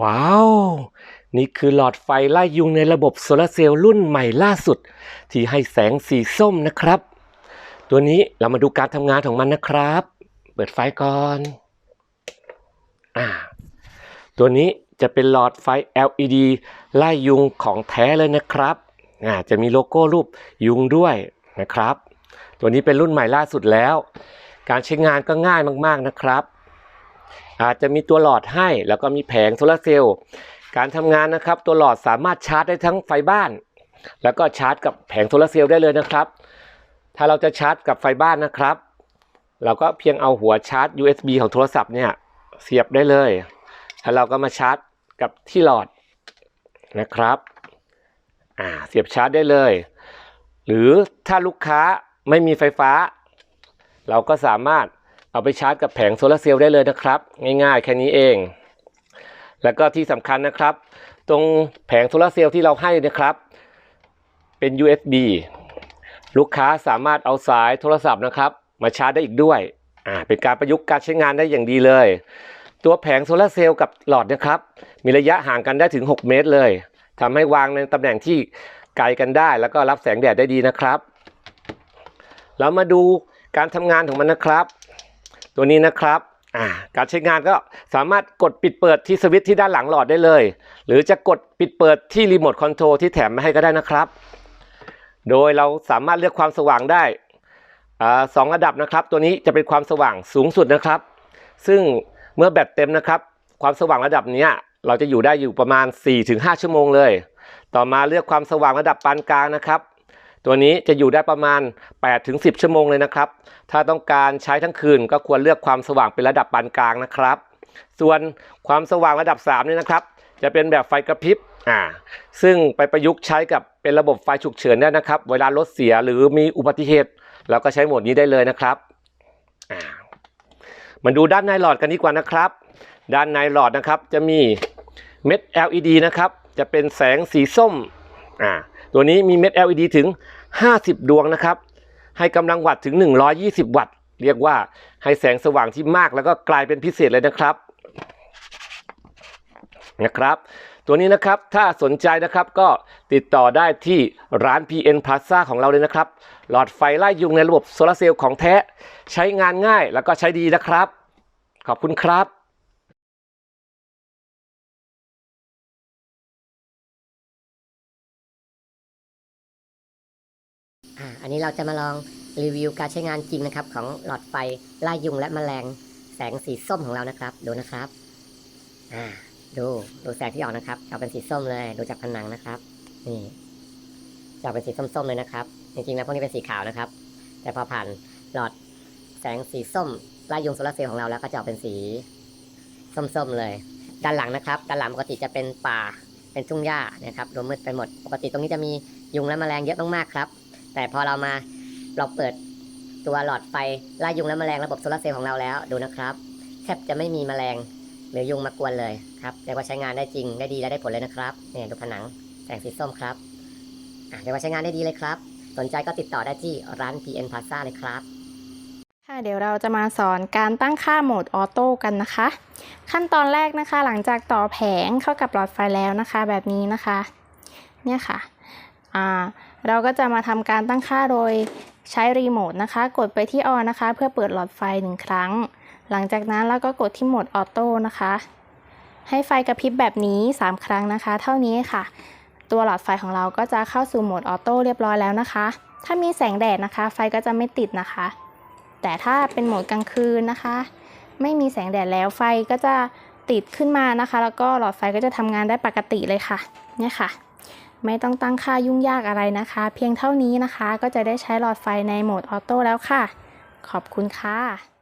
ว้าว นี่คือหลอดไฟไล่ยุงในระบบโซลาร์เซลล์รุ่นใหม่ล่าสุด ที่ให้แสงสีส้มนะครับ ตัวนี้เรามาดูการทำงานของมันนะครับ เปิดไฟก่อนอ่าตัวนี้จะเป็นหลอดไฟ LED ไล่ยุงของแท้เลยนะครับอ่าจะมีโลโก้รูปยุงด้วยนะครับ ตัวนี้เป็นรุ่นใหม่ล่าสุดแล้ว การใช้งานก็ง่ายมากๆนะครับ อาจจะมีตัวหลอดให้ แล้วก็มีแผงโซลาร์เซลล์การทำงานนะครับ ตัวหลอดสามารถชาร์จได้ทั้งไฟบ้าน แล้วก็ชาร์จกับแผงโซลาร์เซลล์ได้เลยนะครับ ถ้าเราจะชาร์จกับไฟบ้านนะครับ เราก็เพียงเอาหัวชาร์จ USB ของโทรศัพท์เนี่ยเสียบได้เลยแล้วเราก็มาชาร์จกับที่หลอดนะครับอ่าเสียบชาร์จได้เลย หรือถ้าลูกค้าไม่มีไฟฟ้า เราก็สามารถ เอาไปชาร์จกับแผงโซลาร์เซลล์ได้เลยนะครับ ง่ายๆ แค่นี้เอง แล้วก็ที่สำคัญนะครับ ตรงแผงโซลาร์เซลล์ที่เราให้นะครับ เป็น USB ลูกค้าสามารถเอาสายโทรศัพท์นะครับ มาชาร์จได้อีกด้วยอ่าเป็นการประยุกต์การใช้งานได้อย่างดีเลย ตัวแผงโซลาร์เซลล์กับหลอดนะครับ มีระยะห่างกันได้ถึง 6 เมตรเลยทำให้วางในตำแหน่งที่ไกลกันได้ แล้วก็รับแสงแดดได้ดีนะครับ เรามาดูการทำงานของมันนะครับ ตัวนี้นะครับอ่าการใช้งานก็สามารถกดปิดเปิดที่สวิตช์ที่ด้านหลังหลอดได้เลย หรือจะกดปิดเปิดที่รีโมทคอนโทรลที่แถมมาให้ก็ได้นะครับ โดยเราสามารถเลือกความสว่างได้อ่าสองระดับนะครับ ตัวนี้จะเป็นความสว่างสูงสุดนะครับ ซึ่งเมื่อแบตเต็มนะครับ ความสว่างระดับเนี้ยเราจะอยู่ได้อยู่ประมาณ 4-5 ชั่วโมงเลย ต่อมาเลือกความสว่างระดับปานกลางนะครับ ตัวนี้จะอยู่ได้ประมาณ 8-10 ชั่วโมงเลยนะครับ ถ้าต้องการใช้ทั้งคืนก็ควรเลือกความสว่างเป็นระดับปานกลางนะครับ ส่วนความสว่างระดับ3นี่นะครับ จะเป็นแบบไฟกระพริบอ่าซึ่งไปประยุกต์ใช้กับเป็นระบบไฟฉุกเฉินได้นะครับ เวลารถเสียหรือมีอุบัติเหตุเราก็ใช้โหมดนี้ได้เลยนะครับอ่ามาดูด้านในหลอดกันดีกว่านะครับ ด้านในหลอดนะครับจะมีเม็ด LED นะครับ จะเป็นแสงสีส้มอ่าตัวนี้มีเม็ด LED ถึง 50 ดวงนะครับ ให้กำลังวัตต์ถึง 120 วัตต์ เรียกว่าให้แสงสว่างที่มากแล้วก็กลายเป็นพิเศษเลยนะครับนะครับ ตัวนี้นะครับถ้าสนใจนะครับก็ติดต่อได้ที่ร้าน PN Plaza ของเราเลยนะครับ หลอดไฟไล่ยุงในระบบโซลาร์เซลล์ของแท้ ใช้งานง่ายแล้วก็ใช้ดีนะครับ ขอบคุณครับ อ่าอันนี้เราจะมาลองรีวิวการใช้งานจริงนะครับ ของหลอดไฟไล่ยุงและแมลงแสงสีส้มของเรานะครับ ดูนะครับอ่าดูดูแสงที่ออกนะครับจะเป็นสีส้มเลย ดูจากผนังนะครับ นี่จะเป็นสีส้มๆเลยนะครับ จริงๆแล้วพวกนี้เป็นสีขาวนะครับ แต่พอผ่านหลอดแสงสีส้มไล่ยุงโซลาร์เซลล์ของเราแล้วก็จะออกเป็นสีส้มๆเลย ด้านหลังนะครับ ด้านหลังปกติจะเป็นป่าเป็นทุ่งหญ้านะครับรวมมืดไปหมด ปกติตรงนี้จะมียุงและแมลงเยอะมากๆครับ แต่พอเรามาเราเปิดตัวหลอดไฟไล่ยุงและแมลงระบบโซลาร์เซลล์ของเราแล้วดูนะครับแทบจะไม่มีแมลงหรือยุงมากวนเลยครับเรียกว่าใช้งานได้จริงได้ดีและได้ผลเลยนะครับเนี่ยดูผนังแสงสีส้มครับเรียกว่าใช้งานได้ดีเลยครับ สนใจก็ติดต่อได้ที่ร้าน PN Plaza เลยครับค่ะเดี๋ยวเราจะมาสอนการตั้งค่าโหมดออโต้กันนะคะ ขั้นตอนแรกนะคะหลังจากต่อแผงเข้ากับหลอดไฟแล้วนะคะ แบบนี้นะคะ เนี่ยค่ะอ่า เราก็จะมาทำการตั้งค่าโดยใช้รีโมทนะคะ กดไปที่ออนนะคะ เพื่อเปิดหลอดไฟหนึ่งครั้ง หลังจากนั้นเราก็กดที่โหมดออโต้นะคะ ให้ไฟกระพริบแบบนี้ 3 ครั้งนะคะ เท่านี้ค่ะ ตัวหลอดไฟของเราก็จะเข้าสู่โหมดออโต้เรียบร้อยแล้วนะคะ ถ้ามีแสงแดดนะคะ ไฟก็จะไม่ติดนะคะ แต่ถ้าเป็นโหมดกลางคืนนะคะ ไม่มีแสงแดดแล้วไฟก็จะติดขึ้นมานะคะ แล้วก็หลอดไฟก็จะทำงานได้ปกติเลยค่ะเนี่ยค่ะ ไม่ต้องตั้งค่ายุ่งยากอะไรนะคะ เพียงเท่านี้นะคะ ก็จะได้ใช้หลอดไฟในโหมดออโต้แล้วค่ะ ขอบคุณค่ะ